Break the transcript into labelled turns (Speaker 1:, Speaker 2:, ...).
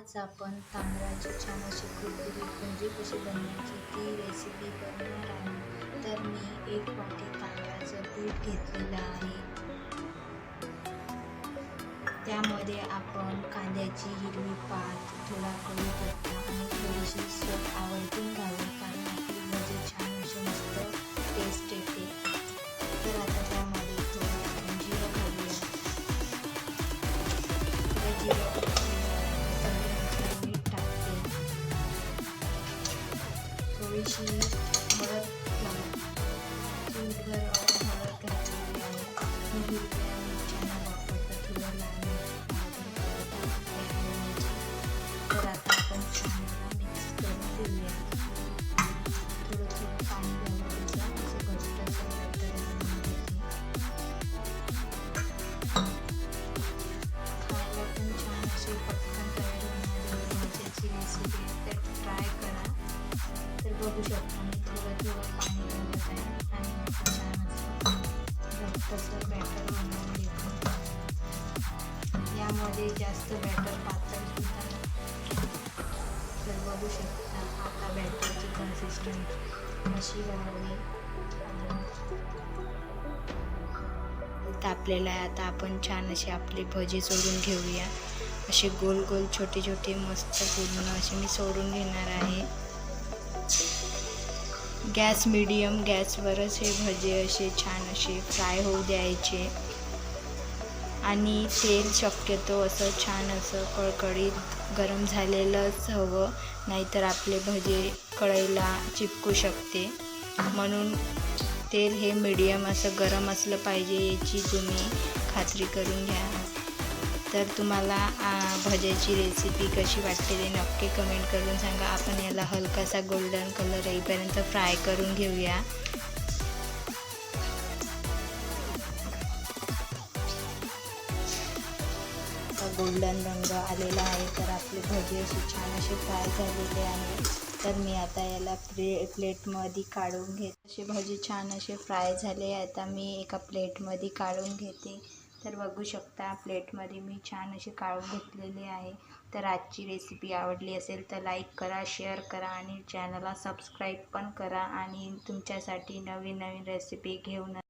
Speaker 1: आज आपण तांदळाची छान अशी कुरकुरीत कशी बनवायची ती रेसिपी बनवणार आहे. तर मी एक वाटी तांदळाचं पीठ घेतलेलं आहे. त्यामध्ये आपण कांद्याची हिरवी पात थोडा कढीपत्ता आणि थोडीशी सोप थोडीशी हळद लावू चूटभर हळद घातलेली तर बघू मी थोडं थोडं पाणी घालत आहे आणि छान असं बॅटर बनवून घेतो यामध्ये जास्त बॅटर पातळ सुद्धा तर बघू शकता आता बॅटरची कन्सिस्टंट अशी राहावी तापलेला आहे आता आपण छान अशी आपली भजी सोडून घेऊया. असे गोल गोल छोटे छोटे मस्त पूर्ण असे मी सोडून घेणार आहे. गॅस मिडियम गॅसवरच हे भजे असे छान असे फ्राय होऊ द्यायचे. आणि तेल शक्यतो असं छान असं कळकळीत गरम झालेलंच हवं नाहीतर आपले भजे कळईला चिपकू शकते. म्हणून तेल हे मीडियम असं गरम असलं पाहिजे याची तुम्ही खात्री करून घ्या. तर तुम्हाला भजेची भज्याची रेसिपी कशी वाटते ते नक्की कमेंट करून सांगा. आपण याला हलकासा गोल्डन कलर येईपर्यंत फ्राय करून घेऊया. गोल्डन रंग आलेला आहे तर आपले भजी असे छान असे फ्राय झालेले आहे तर मी आता याला प्ले प्लेटमध्ये काढून घेते. असे भजी छान असे फ्राय झाले आता मी एका प्लेटमध्ये काढून घेते. तर बघू शकता प्लेटमध्ये मी छान अशी काढून घेतलेली आहे. तर आजची रेसिपी आवडली असेल तर लाईक करा शेअर करा आणि चॅनलला सबस्क्राईब पण करा आणि तुमच्यासाठी नवीन नवीन रेसिपी घेऊन